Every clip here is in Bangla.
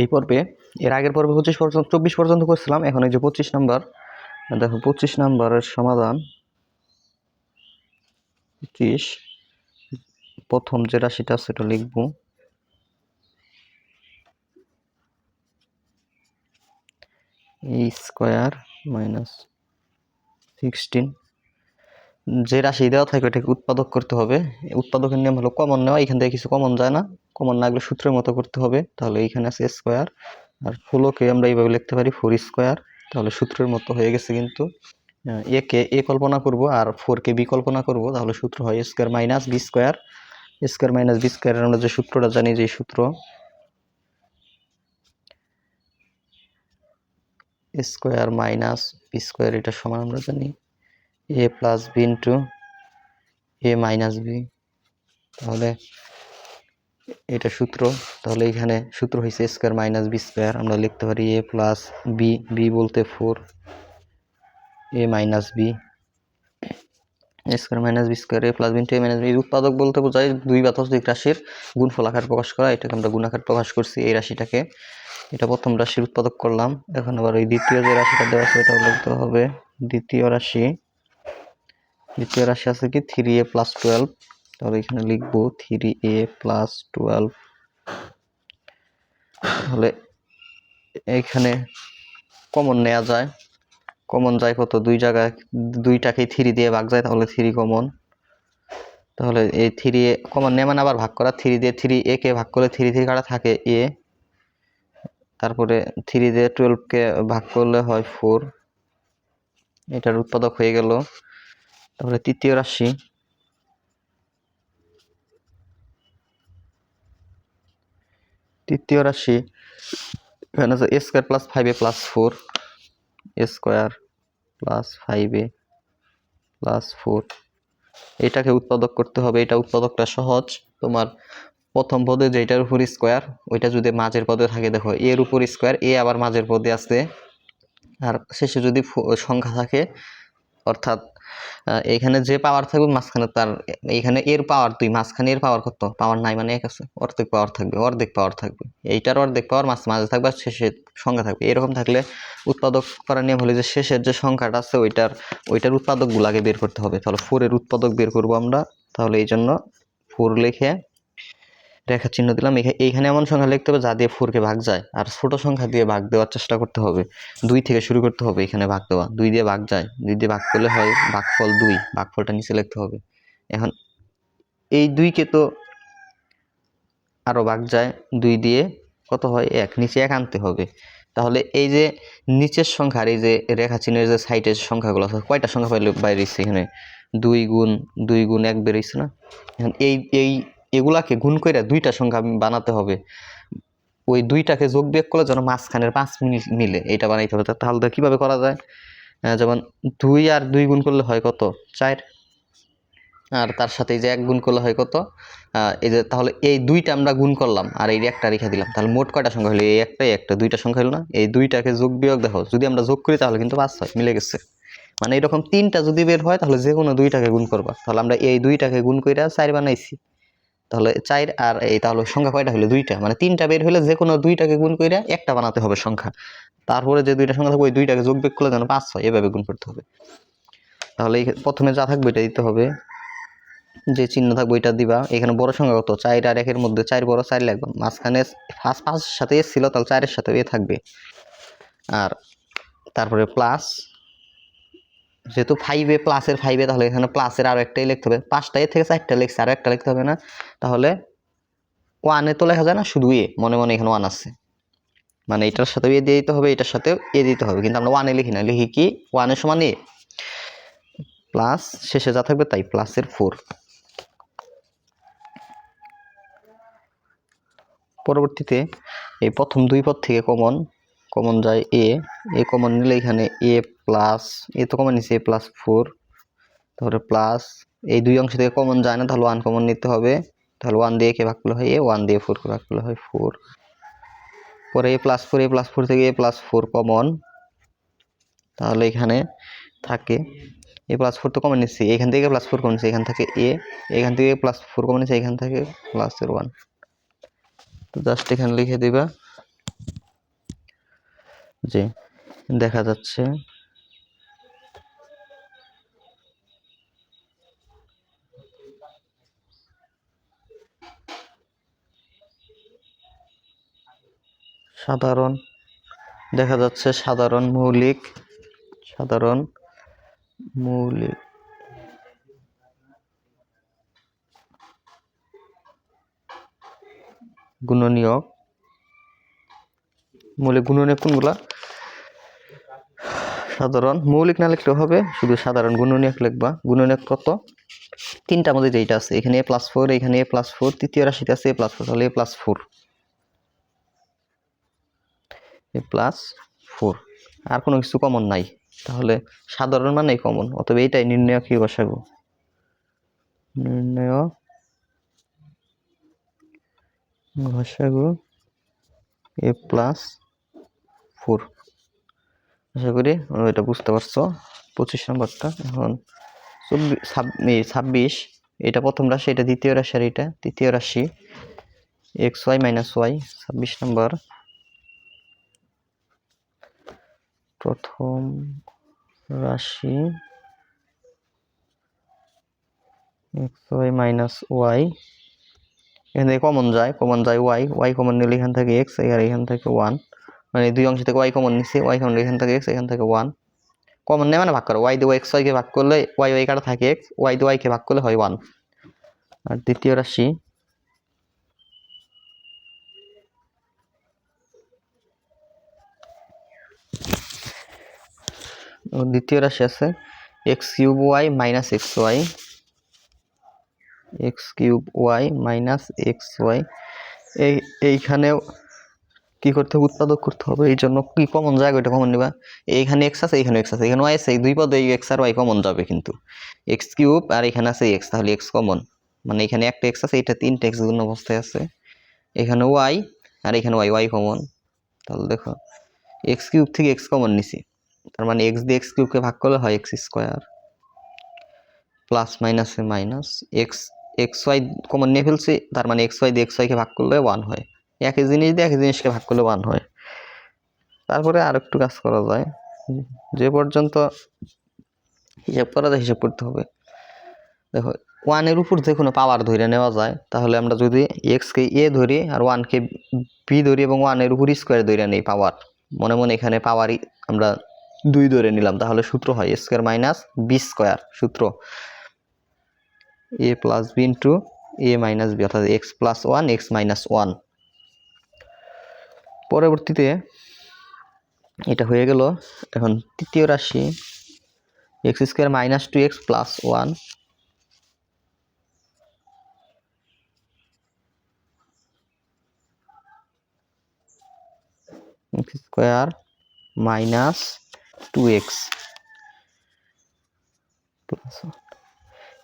এই পর্বে, এর আগের পর্বে পঁচিশ পর্যন্ত চব্বিশ পর্যন্ত করছিলাম, এখন এই যে পঁচিশ নাম্বার, দেখো পঁচিশ নাম্বারের সমাধান। পঁচিশ, প্রথম যে রাশিটা সেটা লিখব। Square minus sixteen. যে রাশি দেওয়া থাকে ওটাকে উৎপাদক করতে হবে। উৎপাদকের নিয়ম হলো কমন নেওয়া, এখান থেকে কিছু কমন যায় না। কমন না সূত্রের মতো করতে হবে, তাহলে এইখানে আছে স্কোয়ার আর ষোলোকে আমরা এইভাবে লিখতে পারি ফোর স্কোয়ার তাহলে সূত্রের মতো হয়ে গেছে কিন্তু। একে এ কল্পনা করব আর ফোরকে বি কল্পনা করব, তাহলে সূত্র হয় square minus B square square minus B square আমরা যে সূত্রটা জানি, যে সূত্র। স্কোয়ার মাইনাস বি স্কোয়ার এটা সমান আমরা জানি। A plus B into A minus B তাহলে এটা সূত্র, তাহলে এখানে সূত্র হয়েছে স্কোয়ার মাইনাস বি স্কোয়ার আমরা লিখতে পারি এ প্লাস বি বি বলতে four A minus B square minus B square A plus B A minus B উৎপাদক বলতে বোঝায় দুই বাতস্তিক রাশির গুণফল আকার প্রকাশ করা। এটাকে আমরা গুণ আকার প্রকাশ করছি এই রাশিটাকে। এটা প্রথম রাশির উৎপাদক করলাম। এখন আবার ওই দ্বিতীয় যে রাশিটা দেওয়া আছে, ওটাও লিখতে হবে। দ্বিতীয় রাশি দ্বিতীয় রাশি আছে কি? থ্রি এ প্লাস টুয়েলভ তাহলে এখানে লিখব থ্রি এ প্লাস টুয়েলভ তাহলে এইখানে কমন নেওয়া যায়। কমন যায় কত? দুই জায়গায়, দুইটাকেই থ্রি দিয়ে ভাগ যায়, তাহলে থ্রি কমন তাহলে এই থ্রি এ কমন নেওয়া মানে আবার ভাগ করা। থ্রি দিয়ে থ্রি এ কে ভাগ করলে থ্রি থ্রি কাটা থাকে এ তারপরে থ্রি দিয়ে টুয়েলভকে ভাগ করলে হয় ফোর এটার উৎপাদক হয়ে গেল। তারপরে তৃতীয় রাশি। তৃতীয় রাশি, এখানে আছে A square plus five A plus four A square plus five A plus four এটাকে উৎপাদক করতে হবে, এটা উৎপাদকটা সহজ। তোমার প্রথম পদে যেটার উপর স্কোয়ার ওইটা যদি মাঝের পদে থাকে, দেখো এর উপর স্কোয়ার এ আবার মাঝের পদে আছে। আর শেষে যদি সংখ্যা থাকে অর্থাৎ এখানে যে পাওয়ার থাকবে মাঝখানে তার, এখানে এর পাওয়ার দুই, মাঝখানে এর পাওয়ার কত? পাওয়ার নাই মানে এক আছে। অর্ধেক পাওয়ার থাকবে, অর্ধেক পাওয়ার থাকবে। এইটার অর্ধেক পাওয়ার মাঝ, মাঝে থাকবে আর শেষের সংখ্যা থাকবে। এরকম থাকলে উৎপাদক করার নিয়ম হলো যে শেষের যে সংখ্যাটা আছে ওইটার ওইটার উৎপাদকগুলো আগে বের করতে হবে। তাহলে ফোরের উৎপাদক বের করব আমরা। তাহলে এই জন্য ফোর লিখে রেখা চিহ্ন দিলাম। এইখানে এমন সংখ্যা লিখতে হবে যা দিয়ে ফোরকে ভাগ যায়। আর ছোট সংখ্যা দিয়ে ভাগ দেওয়ার চেষ্টা করতে হবে। দুই থেকে শুরু করতে হবে এখানে ভাগ দেওয়া। দুই দিয়ে ভাগ যায়। দুই দিয়ে ভাগ করলে হয় ভাগফল দুই। ভাগফলটা নিচে লিখতে হবে। এখন এই দুইকে তো আরও ভাগ যায়। দুই দিয়ে কত হয়? এক। নিচে এক আনতে হবে। তাহলে এই যে নিচের সংখ্যা আর এই যে রেখা চিহ্নের যে সাইটের সংখ্যাগুলো আছে, কয়টা সংখ্যা পাইলে বাইরেছে এখানে? দুই গুণ দুই গুণ এক বেরিয়েছে না? এখন এই এই এগুলাকে গুণ করে দুইটা সংখ্যা বানাতে হবে। ওই দুইটাকে যোগ বিয়োগ করলে যেন মাঝখানের পাঁচ মিনিট মিলে এটা বানাইতে হবে। তাহলে তো কীভাবে করা যায়? যেমন দুই আর দুই গুণ করলে হয় কত? চার। আর তার সাথে এই যে এক গুণ করলে হয় কত? এই যে তাহলে এই দুইটা আমরা গুণ করলাম, আর এই একটা রেখে দিলাম। তাহলে মোট কয়টা সংখ্যা হলো? এই একটাই একটা, দুইটা সংখ্যা হলো না? এই দুইটাকে যোগ বিয়োগ দেখো, যদি আমরা যোগ করি তাহলে কিন্তু পাঁচ হয়, মিলে গেছে। মানে এরকম তিনটা যদি বের হয়, তাহলে যে কোনো দুইটাকে গুণ করবা। তাহলে আমরা এই দুইটাকে গুণ করে চার বানাইছি। তাহলে চার আর এই তাহলে সংখ্যা কয়টা হলো দুইটা? মানে তিনটা বের হলে যে কোনো দুইটাকে গুণ করে একটা বানাতে হবে সংখ্যা। তারপরে যে দুইটা সংখ্যা থাকবে, ওই দুইটাকে যোগ বিয়োগ করলে যেন পাঁচ হয়, এভাবে গুণ করতে হবে। তাহলে প্রথমে যা থাকবে এটা দিতে হবে। যে চিহ্ন থাকবে ওইটা দিবা। এখানে বড় সংখ্যা কত? চার আর একের মধ্যে চার বড় চার লাগবে। মাঝখানে ফার্স্ট পাঁচের সাথে এ ছিল, তাহলে চারের সাথে এ থাকবে। আর তারপরে প্লাস যেহেতু ফাইভে প্লাসের ফাইভে তাহলে এখানে প্লাসের আরও একটাই লিখতে হবে। পাঁচটা এ থেকে চারটা লিখছে আরও একটা লিখতে হবে না। তাহলে ওয়ানে তো লেখা যায় না, শুধু এ মনে মনে এখানে ওয়ান আছে। মানে এটার সাথে এ দিয়ে দিতে হবে, এটার সাথে এ দিতে হবে। কিন্তু আমরা ওয়ানে লিখি না। লিখি কি? ওয়ানের সমান এ প্লাস শেষে যা থাকবে তাই প্লাসের ফোর পরবর্তীতে এই প্রথম দুই পদ থেকে কমন কমন যায় এ এ কমন নিলে এখানে এ প্লাস এ তো কমন নিচ্ছে এ প্লাস ফোর তারপরে প্লাস এই দুই অংশ থেকে কমন যায় না, তাহলে ওয়ান কমন নিতে হবে, তাহলে ওয়ান দিয়ে কে ভাগ করলে হয়, এ ওয়ান দিয়ে ফোরকে ভাগ করলে হয় ফোর পরে A plus four A plus four থেকে এ প্লাস ফোর কমন তাহলে এখানে থাকে এ প্লাস ফোর তো কমন নিচ্ছি এখান থেকে প্লাস ফোর কমন এখান থেকে এ এখান থেকে প্লাস ফোর কমন নিচ্ছে এখান থেকে প্লাসের ওয়ান তো জাস্ট এখানে লিখে দিবা যে দেখা যাচ্ছে সাধারণ, দেখা যাচ্ছে সাধারণ মৌলিক সাধারণ মৌলিক। গুণনীয়ক মৌলিক গুণনীয়ক কোনগুলা? সাধারণ মৌলিক না লিখলে হবে, শুধু সাধারণ গুণনীয়ক লিখবা। গুণনীয়ক কত? তিনটার মধ্যে যেটা আছে, এখানে প্লাস ফোর এখানে প্লাস ফোর তৃতীয় রাশিতে আছে প্লাস ফোর তাহলে প্লাস ফোর প্লাস ফোর আর কোনো কিছু কমন নাই। তাহলে সাধারণ মানেই কমন অতএব এইটাই নির্ণয় কি বসাবো? নির্ণয় ঘষাগু এ প্লাস ফোর আশা করি এটা বুঝতে পারছ। পঁচিশ নম্বরটা। এখন চব্বিশ ছাব্বিশ। এটা প্রথম রাশি, এটা দ্বিতীয় রাশি আর এটা তৃতীয় রাশি। এক্স ওয়াই মাইনাস ওয়াই ছাব্বিশ নম্বর। প্রথম রাশি এক্স ওয়াই মাইনাস ওয়াই এখান থেকে কমন যায় কমন যায় ওয়াই ওয়াই কমন নিলে এখান থেকে এক্স আর এখান থেকে ওয়ান মানে দুই অংশ থেকে ওয়াই কমন নিচ্ছে ওয়াই কমন এখান থেকে এক্স এখান থেকে ওয়ান কমন নেই মানে ভাগ করো। ওয়াই দিয়ে এক্স ওয়াইকে ভাগ করলে ওয়াই ওয়াই কাটা থাকে এক্স ওয়াই দিয়ে ওয়াইকে ভাগ করলে হয় ওয়ান আর দ্বিতীয় রাশি দ্বিতীয় রাশি আছে X cube Y minus X Y X cube Y minus X Y এই এইখানেও কি করতে হবে? উৎপাদক করতে হবে, এই জন্য কি কমন জায়গা ওইটা কমন নিবা। এইখানে এক্স আছে, এইখানে এক্স আছে এখানে ওয়াই আছে, এই দুই পদে এই এক্স আর ওয়াই কমন যাবে কিন্তু। এক্স কিউব আর এখানে আছে এক্স তাহলে এক্স কমন মানে এখানে একটা এক্স আছে এটা তিনটা এক্স গুণ অবস্থায় আছে। এখানে ওয়াই আর এখানে ওয়াই ওয়াই কমন তাহলে দেখো এক্স কিউব থেকে এক্স কমন নিছি। তার মানে এক্স দিয়ে এক্স কিউবকে ভাগ করলে হয় এক্স স্কোয়ার প্লাস মাইনাসে minus X X Y common নিয়ে ফেলছি, তার মানে এক্স ওয়াই দিয়ে এক্স ওয়াইকে ভাগ করলে ওয়ান হয়। একই জিনিস দিয়ে একই জিনিসকে ভাগ করলে ওয়ান হয়। তারপরে আর একটু কাজ করা যায়, যে পর্যন্ত হিসাব করা যায় হিসাব করতে হবে। দেখো ওয়ানের উপর যে কোনো পাওয়ার ধরে নেওয়া যায়, তাহলে আমরা যদি এক্সকে এ ধরি আর ওয়ানকে বি ধরি এবং ওয়ানের উপর স্কোয়ার ধরে নেই পাওয়ার মনে মনে এখানে পাওয়ারই আমরা দুই ধরে নিলাম, তাহলে সূত্র হয় স্কোয়ার মাইনাস বি স্কোয়ার সূত্র। A plus B into A minus B অর্থাৎ X plus one X minus one পরবর্তীতে এটা হয়ে গেল এখন তৃতীয় রাশি X square minus two X plus one X square minus two X plus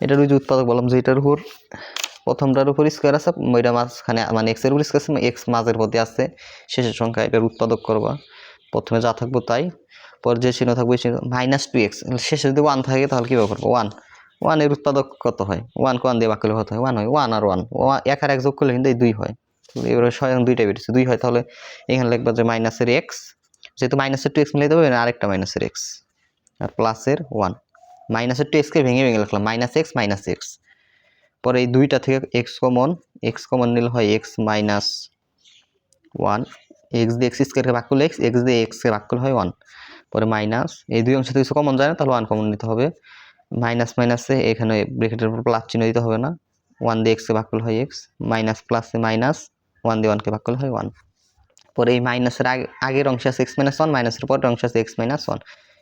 এটার ওই যে উৎপাদক বললাম যে এটার উপর প্রথমটার উপর স্কোয়ার আছে, ওইটা মাঝখানে মানে এক্সের উপর স্কোয়ার আছে এক্স মাঝের মধ্যে আছে, শেষের সংখ্যা এটার উৎপাদক করবা। প্রথমে যা থাকব তাই, পর যে চিহ্ন থাকবে চিহ্ন মাইনাস টু এক্স শেষে যদি ওয়ান থাকে তাহলে কীভাবে করব? ওয়ান ওয়ানের উৎপাদক কত হয়? ওয়ান ওয়ান দিয়ে বাক্যলে কত হয়? ওয়ান হয়। ওয়ান আর ওয়ান এক আর এক যোগ করলে কিন্তু এই দুই হয়। এবারে স্বয়ং দুইটা বেরিয়েছে। দুই হয় তাহলে এখানে লিখবা যে মাইনাসের এক্স যেহেতু মাইনাসের টু এক্স মিলে দেবে আরেকটা মাইনাসের এক্স আর প্লাসের ওয়ান মাইনাসের টু এক্সকে ভেঙে ভেঙে লিখলাম মাইনাস এক্স মাইনাস এক্স পরে এই দুইটা থেকে এক্স কমন এক্স কমন নিলে হয় এক্স মাইনাস ওয়ান এক্স দিয়ে এক্স স্কোয়ারকে ভাগ করলে এক্স এক্স দিয়ে এক্সকে ভাগ করলে হয় ওয়ান পরে মাইনাস এই দুই অংশ থেকে কিছু কমন যায় না, তাহলে ওয়ান কমন নিতে হবে। মাইনাস মাইনাসে এখানে ব্রেকেটের উপর প্লাস চিহ্ন দিতে হবে না। ওয়ান দিয়ে এক্সকে ভাগ করলে হয় এক্স মাইনাস প্লাসে মাইনাস ওয়ান দিয়ে ওয়ানকে ভাগ করলে হয় ওয়ান পরে এই মাইনাসের আগে, আগের অংশ আছে এক্স মাইনাস ওয়ান মাইনাসের পরের অংশ আছে X minus one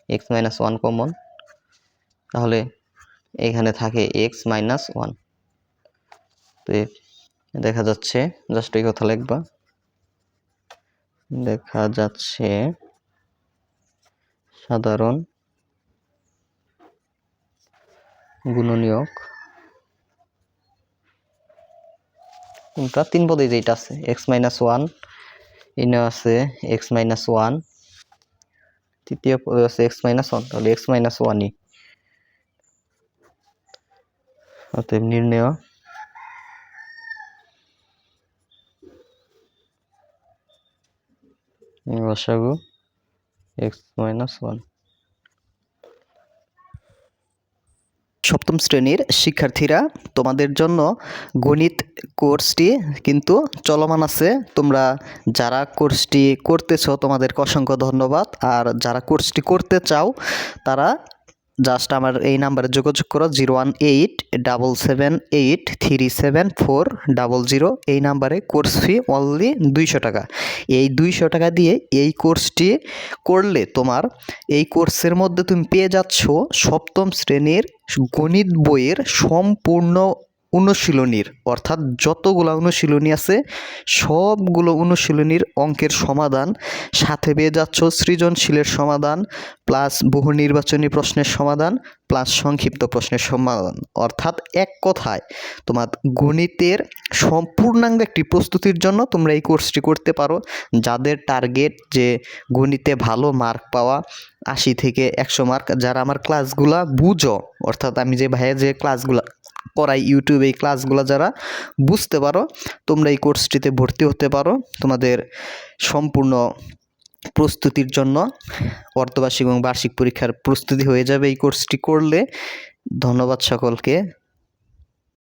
X minus one common তাহলে এখানে থাকে এক্স মাইনাস ওয়ান তো দেখা যাচ্ছে জাস্ট এই কথা লিখবা। দেখা যাচ্ছে, সাধারণ গুণনীয়ক। কোনটা তিন পদে যেটা আছে এক্স মাইনাস ওয়ান এনে আছে এক্স মাইনাস ওয়ান তৃতীয় পদে আছে এক্স মাইনাস ওয়ান তাহলে এক্স মাইনাস ওয়ানই অতএব নির্ণয়। বসাবো। এক্স মাইনাস ওয়ান সপ্তম শ্রেণির শিক্ষার্থীরা, তোমাদের জন্য গণিত কোর্সটি কিন্তু চলমান আছে। তোমরা যারা কোর্সটি করতেছ, তোমাদেরকে অসংখ্য ধন্যবাদ। আর যারা কোর্সটি করতে চাও, তারা জাস্ট আমার এই নাম্বারে যোগাযোগ করো, zero one eight double seven eight three seven four double zero. এই নাম্বারে কোর্স ফি অনলি দুইশো টাকা। এই দুইশো টাকা দিয়ে এই কোর্সটি করলে তোমার এই কোর্সের মধ্যে তুমি পেয়ে যাচ্ছ সপ্তম শ্রেণির গণিত বইয়ের সম্পূর্ণ অনুশীলনীর, অর্থাৎ যতগুলো অনুশীলনী আছে, সবগুলো অনুশীলনীর অঙ্কের সমাধান। সাথে পেয়ে যাচ্ছ সৃজনশীলের সমাধান, প্লাস বহু নির্বাচনী প্রশ্নের সমাধান, প্লাস সংক্ষিপ্ত প্রশ্নের সমাধান। অর্থাৎ এক কথায়, তোমার গণিতের সম্পূর্ণাঙ্গ একটি প্রস্তুতির জন্য তোমরা এই কোর্সটি করতে পারো। যাদের টার্গেট যে গণিতে ভালো মার্ক পাওয়া, আশি থেকে একশো মার্ক, যারা আমার ক্লাসগুলা বুঝো, অর্থাৎ আমি যে ভাইয়া যে ক্লাসগুলা করাই ইউটিউবে এই ক্লাসগুলো যারা, বুঝতে পারো, তোমরা এই কোর্সটিতে ভর্তি হতে পারো। তোমাদের সম্পূর্ণ প্রস্তুতির জন্য অর্ধবার্ষিক এবং বার্ষিক পরীক্ষার প্রস্তুতি হয়ে যাবে এই কোর্সটি করলে। ধন্যবাদ সকলকে।